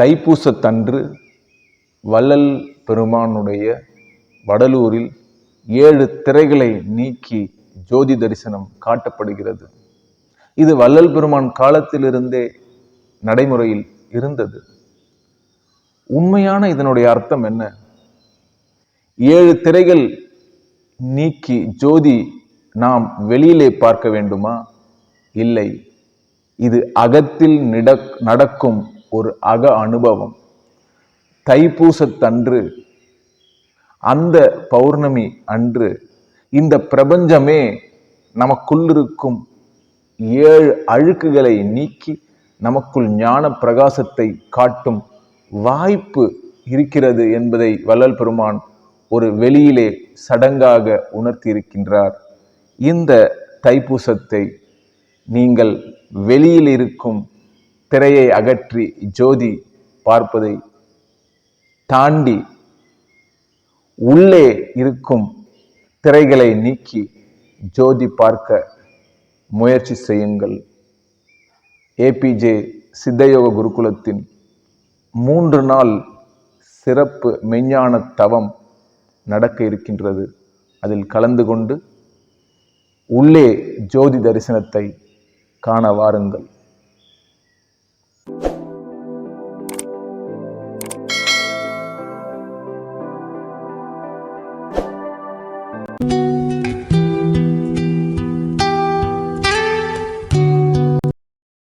தைப்பூசத்தன்று வள்ளல் பெருமானுடைய வடலூரில் ஏழு திரைகளை நீக்கி ஜோதி தரிசனம் காட்டப்படுகிறது. இது வள்ளல் பெருமான் காலத்திலிருந்தே நடைமுறையில் இருந்தது. உண்மையான இதனுடைய அர்த்தம் என்ன? ஏழு திரைகள் நீக்கி ஜோதி நாம் வெளியிலே பார்க்க வேண்டுமா? இல்லை. இது அகத்தில் நடக்கும் ஒரு அக அனுபவம். தைப்பூசத்தன்று அந்த பௌர்ணமி அன்று இந்த பிரபஞ்சமே நமக்குள்ளிருக்கும் ஏழு அழுக்குகளை நீக்கி நமக்குள் ஞான பிரகாசத்தை காட்டும் வாய்ப்பு இருக்கிறது என்பதை வள்ளல் பெருமான் ஒரு வெளியிலே சடங்காக உணர்த்தியிருக்கின்றார். இந்த தைப்பூசத்தை நீங்கள் வெளியில் இருக்கும் திரையை அகற்றி ஜோதி பார்ப்பதை தாண்டி உள்ளே இருக்கும் திரைகளை நீக்கி ஜோதி பார்க்க முயற்சி செய்யுங்கள். ஏபிஜே சித்தயோக குருகுலத்தின் மூன்று நாள் சிறப்பு மெஞ்ஞான தவம் நடக்க இருக்கின்றது. அதில் கலந்து கொண்டு உள்ளே ஜோதி தரிசனத்தை காண வாருங்கள்.